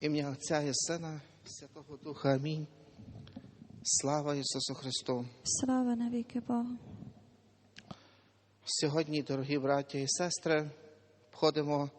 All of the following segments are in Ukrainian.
Ім'я Отця і Сина, Святого Духа. Амінь. Слава Ісусу Христу! Слава навіки Богу. Сьогодні, дорогі браття і сестри, входимо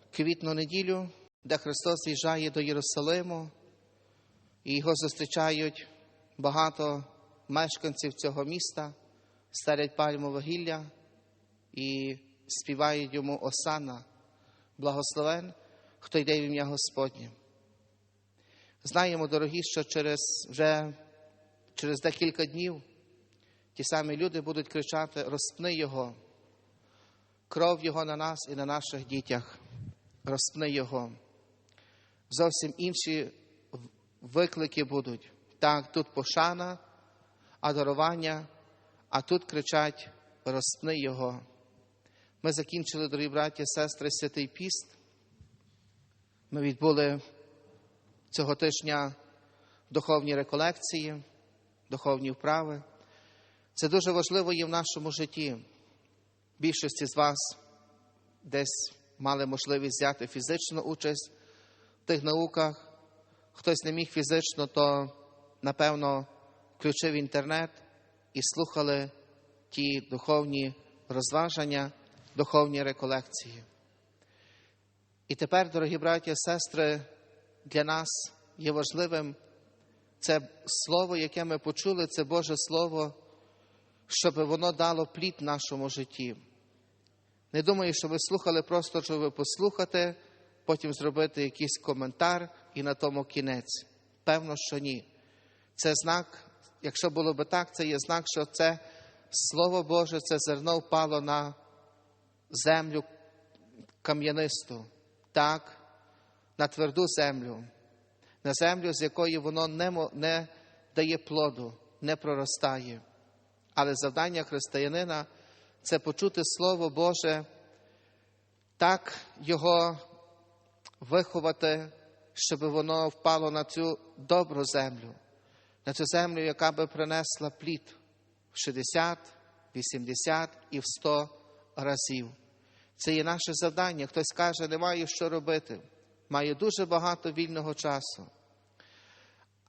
в квітну неділю, де Христос з'їжджає до Єрусалиму, і його зустрічають багато мешканців цього міста, старять пальмове гілля і співають йому Осана, благословен, хто йде в ім'я Господнє. Знаємо, дорогі, що через вже через декілька днів ті самі люди будуть кричати: розпни Його, кров Його на нас і на наших дітях, розпни Його. Зовсім інші виклики будуть. Так, тут пошана, адарування, а тут кричать: розпни Його. Ми закінчили, дорогі браті сестри, святий піст. Ми відбули цього тижня духовні реколекції, духовні вправи. Це дуже важливо є в нашому житті. Більшості з вас десь мали можливість взяти фізичну участь в тих науках. Хтось не міг фізично, то напевно включив інтернет і слухали ті духовні розважання, духовні реколекції. І тепер, дорогі браті сестри, для нас є важливим це слово, яке ми почули, це Боже Слово, щоб воно дало плід нашому житті. Не думаю, що ви слухали просто, щоб послухати, потім зробити якийсь коментар і на тому кінець. Певно, що ні. Це знак, якщо було би так, це є знак, що це Слово Боже, це зерно впало на землю кам'янисту, так, на тверду землю, на землю, з якої воно не, не дає плоду, не проростає. Але завдання християнина це почути Слово Боже, так його виховати, щоб воно впало на цю добру землю, на цю землю, яка би принесла плід в 60, 80 і в 100 разів. Це є наше завдання. Хтось каже, немає що робити. Має дуже багато вільного часу.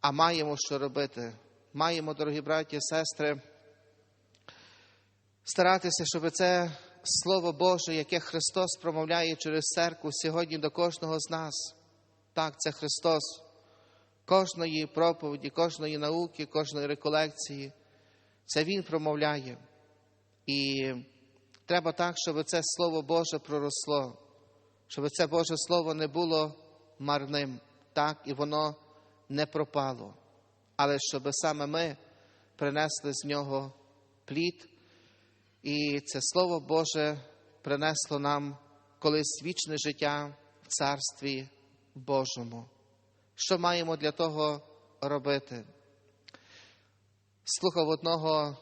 А маємо що робити. Маємо, дорогі браті і сестри, старатися, щоб це Слово Боже, яке Христос промовляє через церкву сьогодні до кожного з нас. Так, це Христос, кожної проповіді, кожної науки, кожної реколекції. Це Він промовляє. І треба так, щоб це Слово Боже проросло, щоб це Боже Слово не було марним, так, і воно не пропало, але щоб саме ми принесли з нього плід, і це Слово Боже принесло нам колись вічне життя в Царстві Божому. Що маємо для того робити? Слухав одного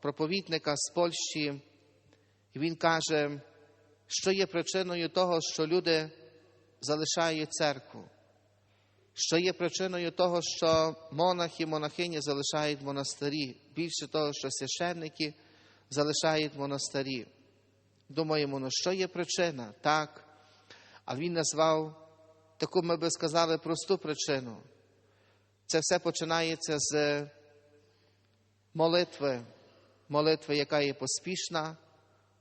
проповідника з Польщі, і він каже, що є причиною того, що люди залишають церкву, що є причиною того, що монахи, монахині залишають монастирі, більше того, що священники залишають монастирі. Думаємо, ну що є причина? Так. А він назвав таку, ми би сказали, просту причину. Це все починається з молитви, молитви, яка є поспішна,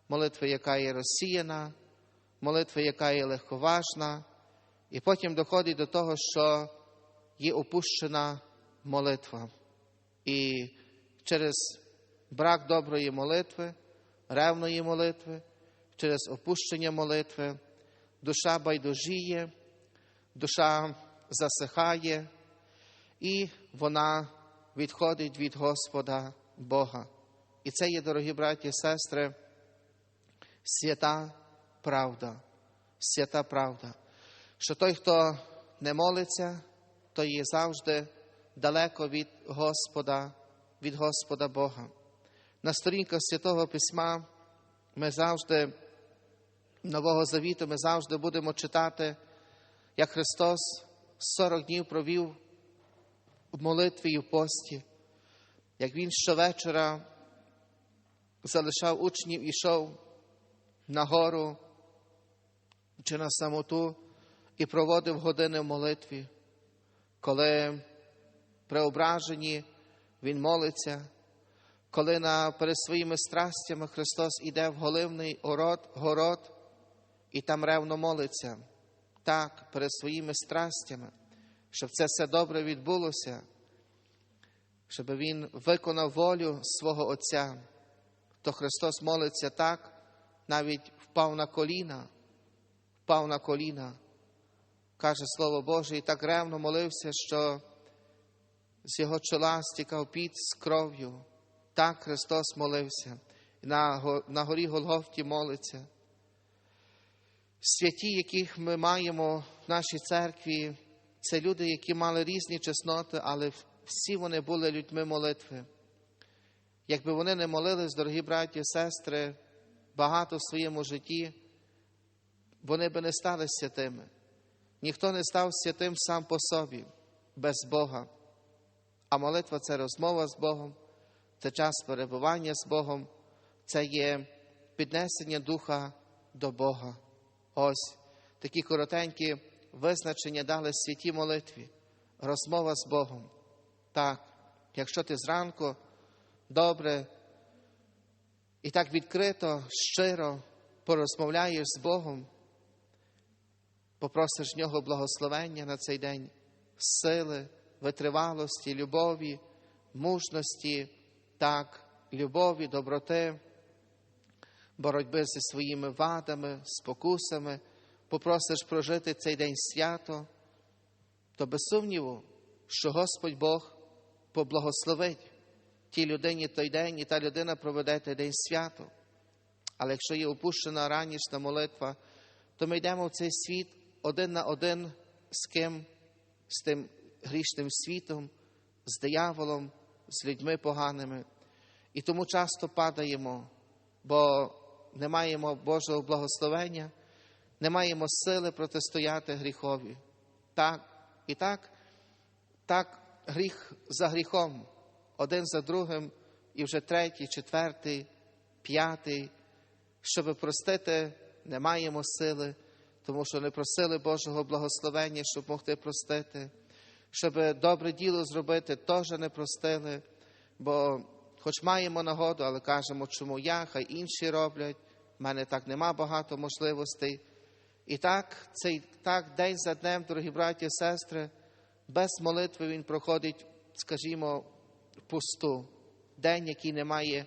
молитви, яка є розсіяна, молитви, яка є легковажна, і потім доходить до того, що є опущена молитва. І через брак доброї молитви, ревної молитви, через опущення молитви, душа байдужіє, душа засихає, і вона відходить від Господа Бога. І це є, дорогі браті і сестри, свята правда, свята правда, що той, хто не молиться, той є завжди далеко від Господа, від Господа Бога. На сторінках Святого Письма ми завжди, Нового Завіту, ми завжди будемо читати, як Христос 40 днів провів в молитві і в пості, як Він щовечора залишав учнів і йшов на гору чи на самоту і проводив години в молитві, коли при ображенні Він молиться, коли на, перед своїми страстями Христос іде в голивний город, город і там ревно молиться, так, перед своїми страстями, щоб це все добре відбулося, щоб Він виконав волю свого Отця, то Христос молиться так, навіть впав на коліна, впав на коліна, каже Слово Боже, і так ревно молився, що з його чола стікав піт з кров'ю. Так Христос молився, на, на горі Голгофті молиться. Святі, яких ми маємо в нашій церкві, це люди, які мали різні чесноти, але всі вони були людьми молитви. Якби вони не молились, дорогі браті і сестри, багато в своєму житті, вони би не стали святими. Ніхто не став святим сам по собі, без Бога. А молитва це розмова з Богом, це час перебування з Богом, це є піднесення духа до Бога. Ось такі коротенькі визначення дали святі молитві, розмова з Богом. Так, якщо ти зранку добре і так відкрито, щиро порозмовляєш з Богом, попросиш нього благословення на цей день, сили, витривалості, любові, мужності, так, любові, доброти, боротьби зі своїми вадами, спокусами, попросиш прожити цей день свято, то без сумніву, що Господь Бог поблагословить тій людині той день, і та людина проведе той день свято. Але якщо є опущена ранішна молитва, то ми йдемо в цей світ один на один з ким? З тим грішним світом, з дияволом, з людьми поганими. І тому часто падаємо, бо не маємо Божого благословення, не маємо сили протистояти гріхові. Так, і так, так гріх за гріхом, один за другим, і вже третій, четвертий, п'ятий. Щоб простити, не маємо сили, тому що не просили Божого благословення, щоб могти простити. Щоб добре діло зробити, теж не простили, бо хоч маємо нагоду, але кажемо, чому я, хай інші роблять, в мене так нема багато можливостей. І так, цей так день за днем, дорогі браті і сестри, без молитви він проходить, скажімо, пусту. День, який не має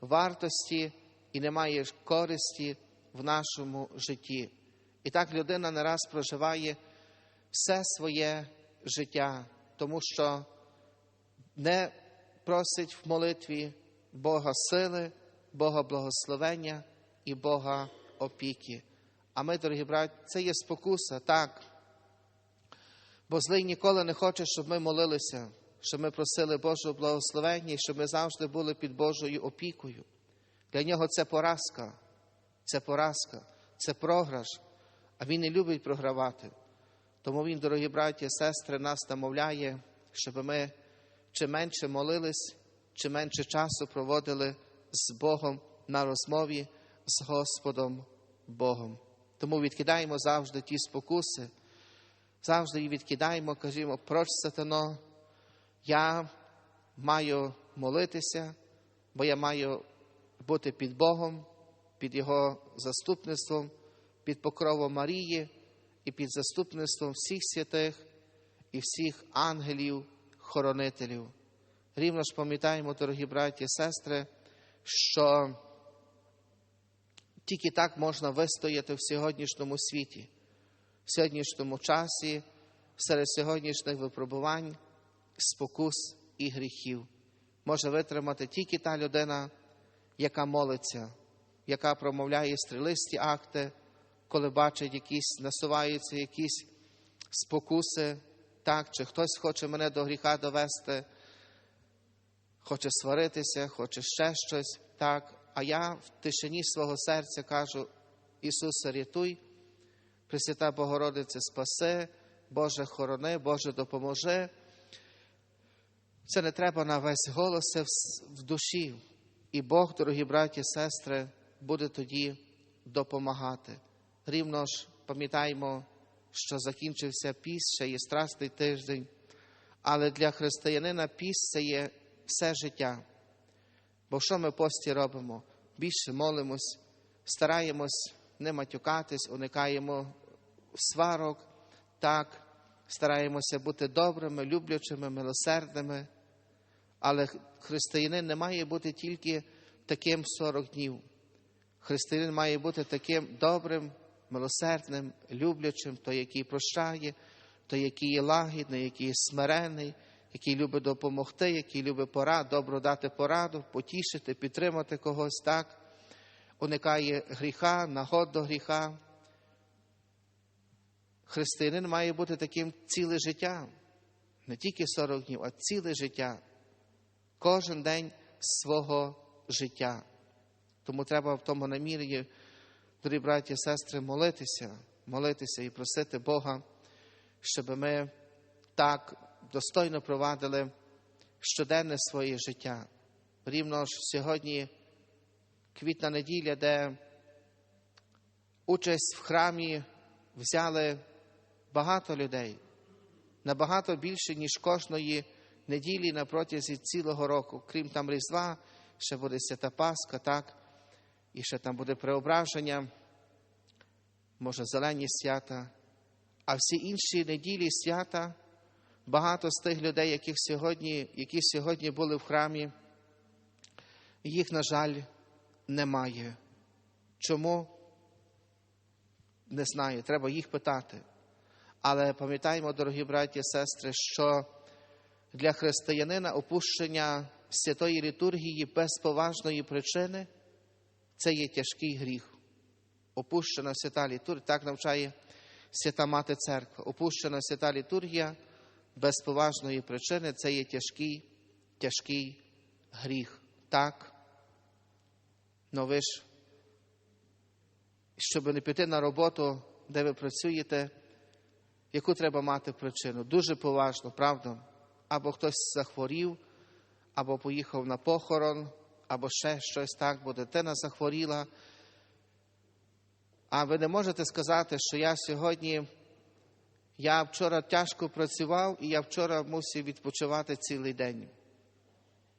вартості і не має користі в нашому житті. І так людина не раз проживає все своє життя, тому що не просить в молитві Бога сили, Бога благословення і Бога опіки. А ми, дорогі браті, це є спокуса, так. Бо злий ніколи не хоче, щоб ми молилися, щоб ми просили Божого благословення і щоб ми завжди були під Божою опікою. Для нього це поразка, це поразка, це програш, а він не любить програвати. Тому він, дорогі браті і сестри, нас намовляє, щоб ми чи менше молились, чи менше часу проводили з Богом на розмові з Господом Богом. Тому відкидаємо завжди ті спокуси, завжди їх відкидаємо, кажімо, проч сатано, я маю молитися, бо я маю бути під Богом, під Його заступництвом, під покровом Марії і під заступництвом всіх святих і всіх ангелів, хоронителів. Рівно ж пам'ятаємо, дорогі браті і сестри, що тільки так можна вистояти в сьогоднішньому світі, в сьогоднішньому часі, серед сьогоднішніх випробувань, спокус і гріхів. Може витримати тільки та людина, яка молиться, яка промовляє стрілисті акти, коли бачить якісь насуваються якісь спокуси, так, чи хтось хоче мене до гріха довести, хоче сваритися, хоче ще щось, так. А я в тишині свого серця кажу: Ісусе, рятуй, Пресвята Богородице, спаси, Боже хорони, Боже допоможи. Це не треба на весь голос, це в душі. І Бог, дорогі браті і сестри, буде тоді допомагати. Рівно ж пам'ятаємо що закінчився піст, ще є страстний тиждень, але для християнина піст це є все життя. Бо що ми пості робимо? Більше молимось, стараємось не матюкатись, уникаємо сварок, так, стараємося бути добрими, люблячими, милосердними. Але християнин не має бути тільки таким 40 днів. Християнин має бути таким добрим, милосердним, люблячим, той, який прощає, той, який є лагідний, який є смирений, який любить допомогти, який любить пораду, добро дати пораду, потішити, підтримати когось так, уникає гріха, нагод до гріха. Християнин має бути таким ціле життя, не тільки 40 днів, а ціле життя, кожен день свого життя. Тому треба в тому намірі, дорогі браті і сестри, молитися, молитися і просити Бога, щоб ми так достойно провадили щоденне своє життя. Рівно ж сьогодні квітна неділя, де участь в храмі взяли багато людей, набагато більше, ніж кожної неділі на протязі цілого року. Крім там Різдва, ще буде свята Пасха, так, і ще там буде преображення, може, зелені свята, а всі інші неділі свята, багато з тих людей, яких сьогодні, які сьогодні були в храмі, їх, на жаль, немає. Чому? Не знаю, треба їх питати. Але пам'ятаємо, дорогі браті і сестри, що для християнина опущення святої літургії без поважної причини це є тяжкий гріх. Опущена свята літургія, так навчає свята Мати Церква. Опущена свята літургія без поважної причини це є тяжкий, тяжкий гріх. Так. Ну ви ж, щоб не піти на роботу, де ви працюєте, яку треба мати причину? Дуже поважно, правда? Або хтось захворів, або поїхав на похорон, або ще щось так, бо дитина захворіла. А ви не можете сказати, що я сьогодні, я вчора тяжко працював і я вчора мусив відпочивати цілий день.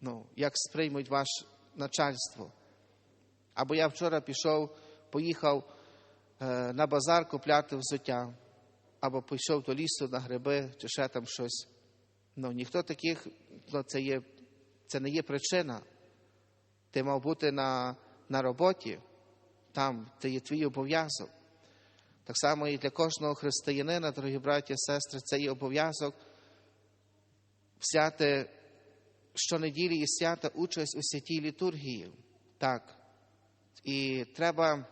Ну, як сприймуть ваше начальство. Або я вчора пішов, поїхав е, на базар купляти взуття, або пішов до лісу на гриби, чи ще там щось. Ну, ніхто таких, ну, це, є, це не є причина. Ти мав бути на, на роботі, там це є твій обов'язок. Так само і для кожного християнина, дорогі браті і сестри, це є обов'язок взяти щонеділі і свята участь у святій літургії. Так. І треба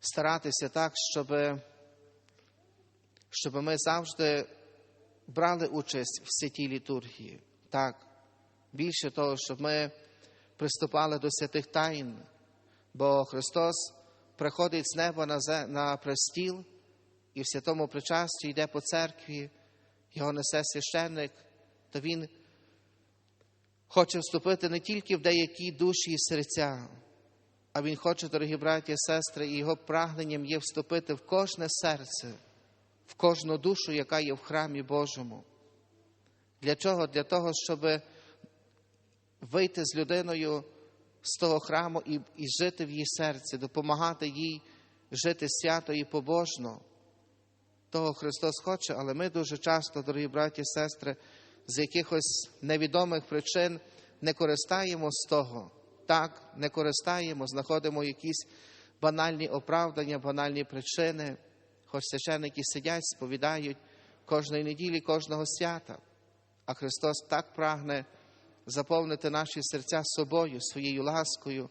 старатися так, щоб, щоб ми завжди брали участь в святій літургії. Так. Більше того, щоб ми приступали до святих тайн, бо Христос приходить з неба на, престіл і в святому причасті йде по церкві, його несе священник, то Він хоче вступити не тільки в деякі душі і серця, а Він хоче, дорогі браті і сестри, і його прагненням є вступити в кожне серце, в кожну душу, яка є в храмі Божому. Для чого? Для того, щоб вийти з людиною з того храму і, і жити в її серці, допомагати їй жити свято і побожно. Того Христос хоче, але ми дуже часто, дорогі браті і сестри, з якихось невідомих причин не користаємо з того. Так, не користаємо, знаходимо якісь банальні оправдання, банальні причини, хоч священники сидять, сповідають кожної неділі, кожного свята. А Христос так прагне заповнити наші серця собою, своєю ласкою,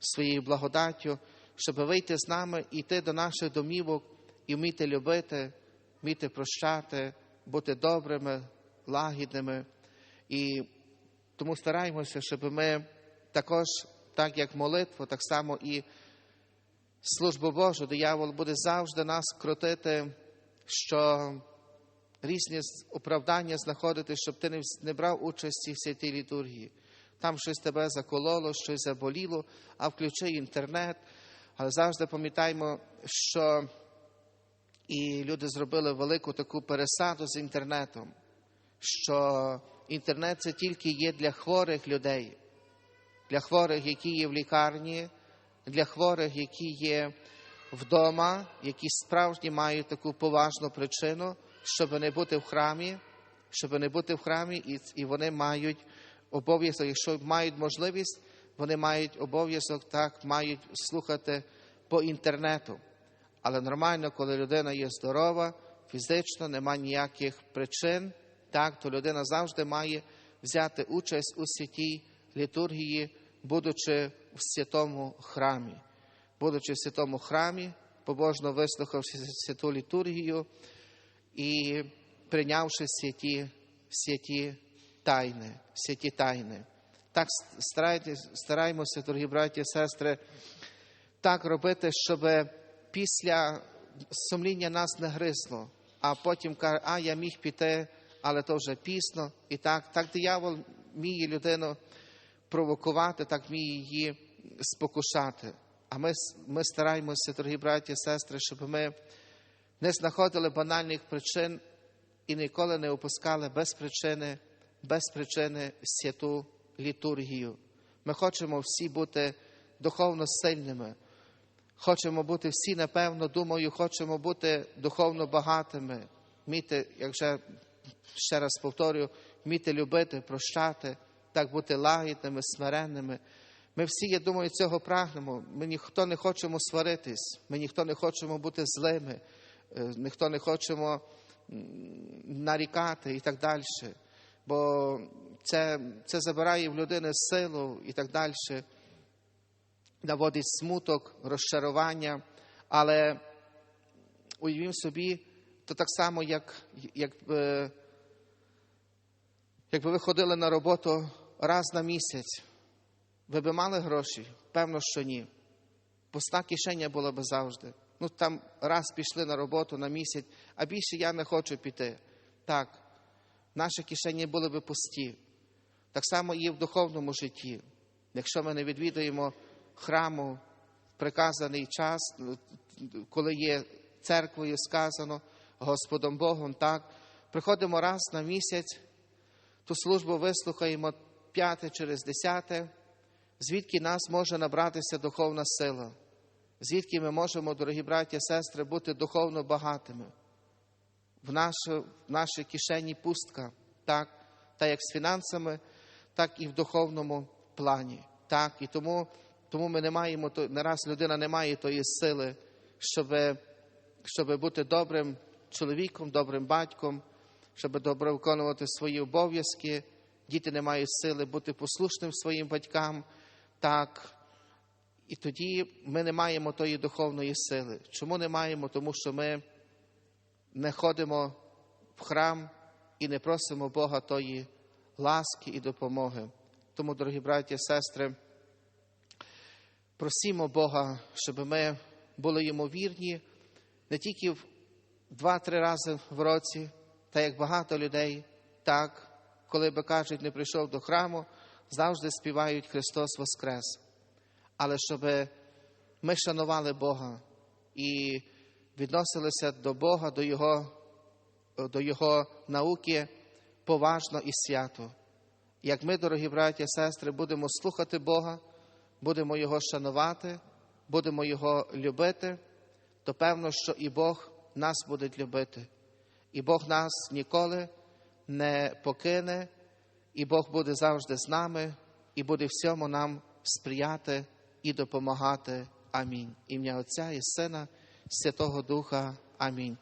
своєю благодаттю, щоб вийти з нами йти до наших домівок і вміти любити, вміти прощати, бути добрими, лагідними. І тому стараємося, щоб ми також, так як молитву, так само і службу Божу, диявол буде завжди нас крутити, що різні оправдання знаходити, щоб ти не брав участі в святій літургії. Там щось тебе закололо, щось заболіло, а включи інтернет. Але завжди пам'ятаємо, що І люди зробили велику таку пересаду з інтернетом, що інтернет це тільки є для хворих людей, для хворих, які є в лікарні, для хворих, які є вдома, які справді мають таку поважну причину, щоб не бути в храмі, щоб не бути в храмі, і, і вони мають обов'язок, якщо мають можливість, вони мають обов'язок, так, мають слухати по інтернету. Але нормально, коли людина є здорова, фізично, нема ніяких причин, так, то людина завжди має взяти участь у святій літургії, будучи в святому храмі. Будучи в святому храмі, побожно вислухавши святу літургію і прийнявши святі, святі тайни, святі тайни. Так стараємося, дорогі браті і сестри, так робити, щоб після сумління нас не гризло, а потім каже, а я міг піти, але то вже пізно. І так, так диявол вміє людину провокувати, так вміє її спокушати. А ми, ми стараємося, дорогі браті і сестри, щоб ми не знаходили банальних причин і ніколи не опускали без причини, без причини святу літургію. Ми хочемо всі бути духовно сильними. Хочемо бути всі, напевно, думаю, хочемо бути духовно багатими, вміти, як вже ще раз повторюю, вміти любити, прощати, так бути лагідними, смиренними. Ми всі, я думаю, цього прагнемо. Ми ніхто не хочемо сваритись, ми ніхто не хочемо бути злими, е, ніхто не хочемо нарікати і так далі. Бо це, це забирає в людини силу і так далі наводить смуток, розчарування, але уявім собі, то так само, як, як, е, якби ви ходили на роботу раз на місяць, ви би мали гроші? Певно, що ні. Пуста кишеня була би завжди. Ну там раз пішли на роботу на місяць, а більше я не хочу піти. Так, наші кишені були би пусті. Так само і в духовному житті. Якщо ми не відвідуємо храму в приказаний час, коли є церквою сказано Господом Богом, так, приходимо раз на місяць, ту службу вислухаємо п'яте через десяте, звідки нас може набратися духовна сила, звідки ми можемо, дорогі браті і сестри, бути духовно багатими. В, нашу, в нашій кишені пустка, так, та як з фінансами, так і в духовному плані. Так, і тому, тому ми не маємо не раз людина не має тої сили, щоб, щоб бути добрим чоловіком, добрим батьком, щоб добре виконувати свої обов'язки. Діти не мають сили бути послушним своїм батькам. Так, і тоді ми не маємо тої духовної сили. Чому не маємо? Тому що ми не ходимо в храм і не просимо Бога тої ласки і допомоги. Тому, дорогі браті сестри, просімо Бога, щоб ми були йому вірні не тільки два-три рази в році, та як багато людей, так, коли би кажуть, не прийшов до храму, завжди співають Христос Воскрес. Але щоб ми шанували Бога і відносилися до Бога, до Його, до Його науки поважно і свято. Як ми, дорогі браті і сестри, будемо слухати Бога, будемо Його шанувати, будемо Його любити, то певно, що і Бог нас буде любити. І Бог нас ніколи не покине, і Бог буде завжди з нами, і буде всьому нам сприяти і допомагати. Амінь. Ім'я Отця і Сина, Святого Духа. Амінь.